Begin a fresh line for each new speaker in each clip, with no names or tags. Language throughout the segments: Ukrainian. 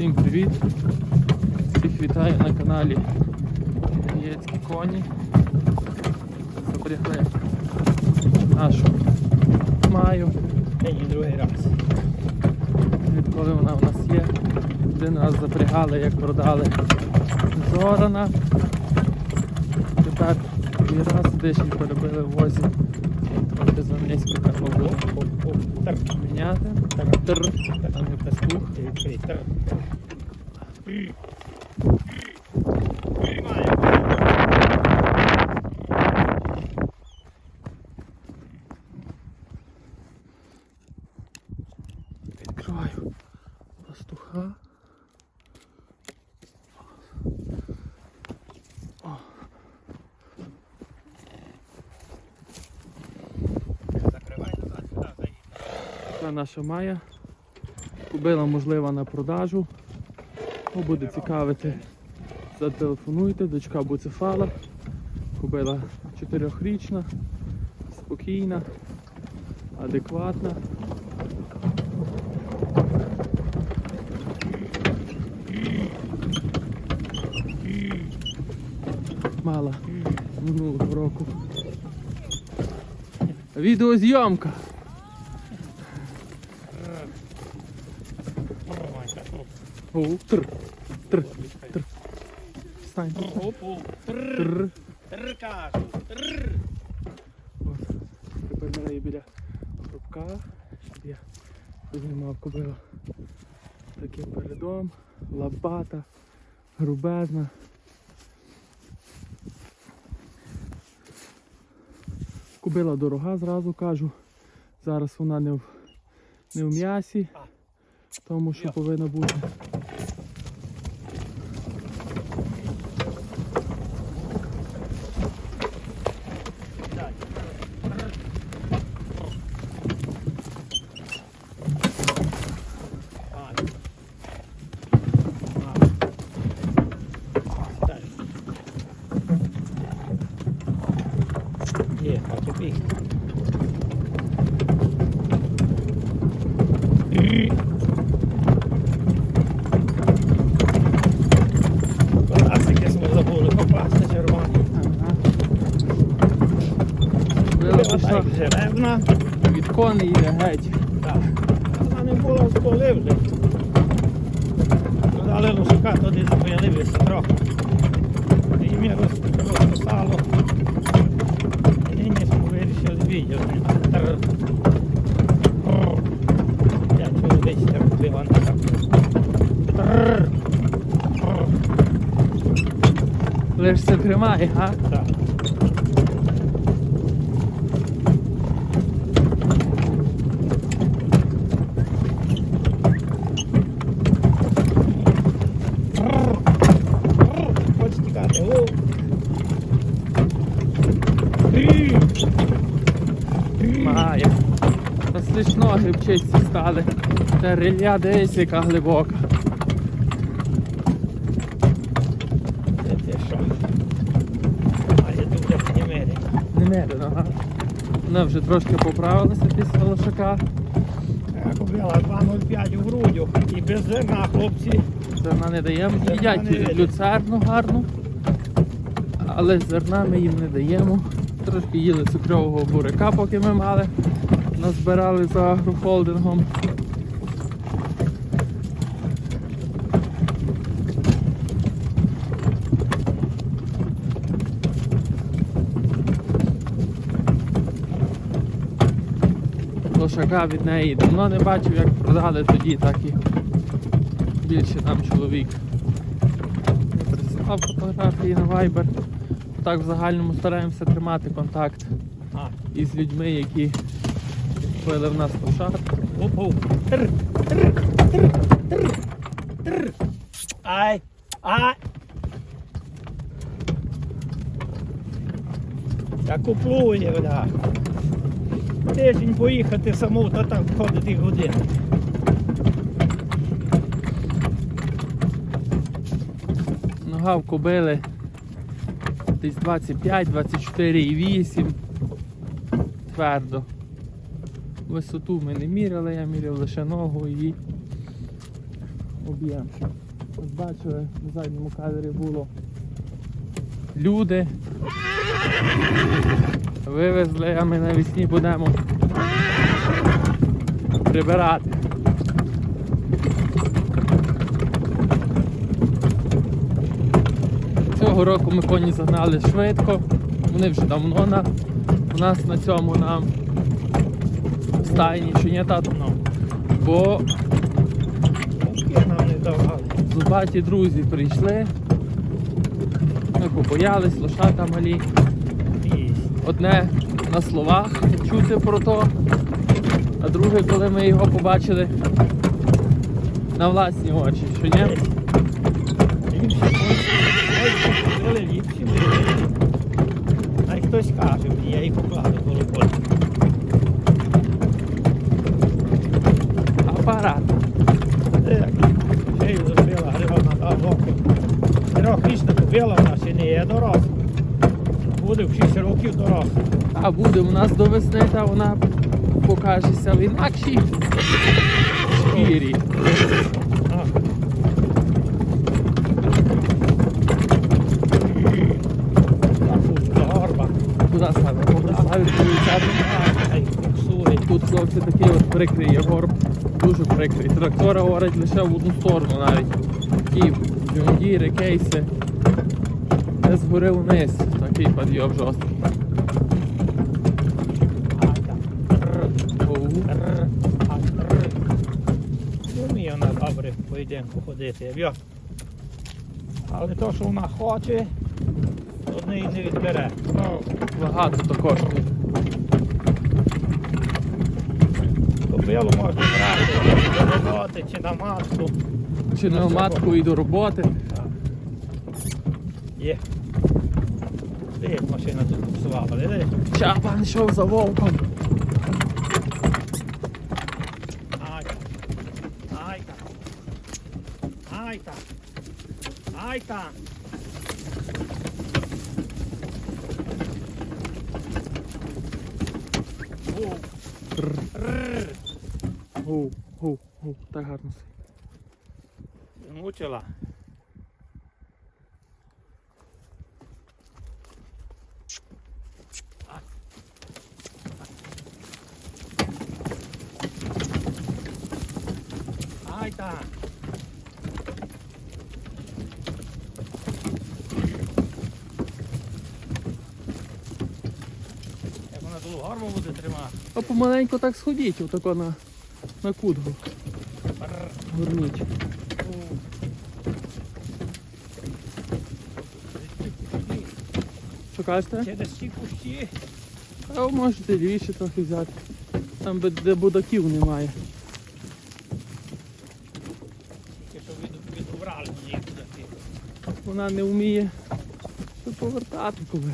Всім привіт! Всіх вітаю на каналі Єцькі коні. Запрягли нашу маю.
Нині другий раз.
Відколи вона в нас є. Один раз запрягали, як продали Зорана. Тепер другий раз деші перебили в возі. Трохи за низько
Оп-оп-оп. Тр.
міняти.
Тр.
Тр, Там не.
Ти відкрий. Тр.
Відкриваю Це наша Майя. Кубила можлива на продажу. Кого буде цікавити, зателефонуйте, дочка Буцефала. Кубила 4-річна, спокійна, адекватна. Мала минулого року. Відеозйомка. О, тр, тр, тр. Встань.
Оп-оп. Тр.
Тр.
Кажу. Тр.
От. Припинили біля рубка, щоб я знімав кобила. Таким передом, лабата, грубезна. Кубила дорога, зразу кажу. Зараз вона не в, не в м'ясі, тому що повинна бути.
Дай. Ай. Ай. Дай. Є, а тобі. Класики ми забули попасти червоні.
Ага. Від коней і геть.
Так. Вона не була в коли вже. Дали лошака, тоді зупинилися трохи. І ми розписало. І нині ми вирішили відео зняти. Тр. О. Я чую десь там била на Тррр. О.
Лиш це тримає, га?
Так.
Має. Та слиш ноги в стали. Та риля десь яка глибока.
Це ти що? А я дуже немерено.
Немерено, ага. Вона вже трошки поправилася після лошака.
Купила 2,05 у грудю і без зерна, хлопці.
Зерна не даємо. Їдять люцерну гарну. Але зерна ми їм не даємо. Трошки їли цукрового буряка, поки ми мали. Назбирали за агрохолдингом. Лошака від неї давно не бачив, як продали тоді, так і більше нам чоловік не присилав фотографії на Viber. Так в загальному стараємося тримати контакт із людьми, які купили в нас лошад.
Ай, ай. Я куплює, бля. Тиждень поїхати саму, то там входить і години.
Нога в десь 25, 24 8. Твердо. Висоту ми не міряли, я міряв лише ногу і об'єм. Ось бачили, на задньому кадері було люди. Вивезли, а ми навесні будемо прибирати. Цього року ми коні загнали швидко. Вони вже давно на, у нас на цьому на стайні, чи ні, тато? Бо
нам давали.
зубаті друзі прийшли. Ми побоялись, лошата малі. Одне на словах чути про то, а друге, коли ми його побачили на власні очі, що ні?
ліпші ліпші. Най хтось каже, я їх покладу коло полі.
Апарат.
Так, шею зробила, грива на року. Трьохрічна купила, вона ще не є доросла. Буде в 6 років доросла.
А буде у нас до весни, та вона покажеться в інакшій шкірі. Куди саме? Тут хлопці такий от прикрий горб. Дуже прикрий. Трактора говорить лише в одну сторону навіть. Такі джундіри, кейси. Де згори вниз. Такий підйом жорсткий. Оу.
Вміє вона добре поєдинку ходити. В'йо. Але то, що вона хоче, то неї не відбере.
Ну, багато також.
Кобилу можна брати до роботи чи на маску.
Чи на матку і до роботи.
Є. Де як машина тут буксувала, видиш?
Чапан йшов за вовком.
Ай так. Ай так. Ай так. Ай так. О, рррр.
Оу, оу, оу, так гарно.
Мучила. Ай так. Як вона тут горбу буде тримати.
А помаленьку так сходіть, отако на, на кудгу.
Бррр.
Горніть. Що кажете?
Десь ці кущі.
А можете лівіше трохи взяти. Там де будаків немає.
Що від, відобрали мені туди. ті.
Вона не вміє то повертати коли.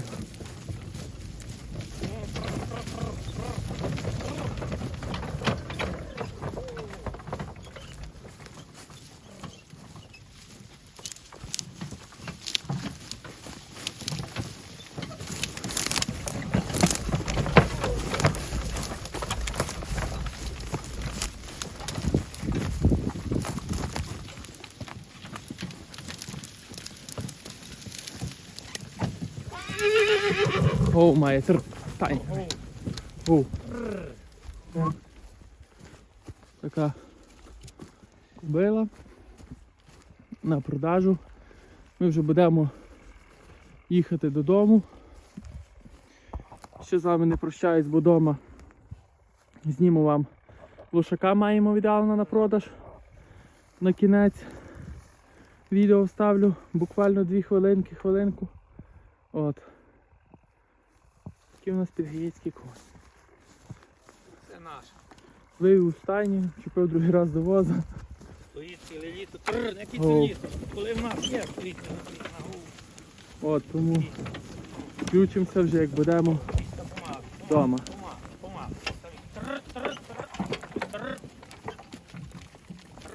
О, має тр. Тань.
О.
Така кобила на продажу. Ми вже будемо їхати додому. Ще з вами не прощаюсь, бо вдома зніму вам лошака маємо віддалено на продаж. На кінець відео вставлю буквально дві хвилинки, хвилинку. От. Такий у нас підгаєцький конь.
це наш.
Вивів у стайні, чіпив другий раз до воза.
Стоїть ціле літо. Тррр, яке це літо. Коли в нас є, стоїть на голову.
От, тому включимося вже як будемо вдома.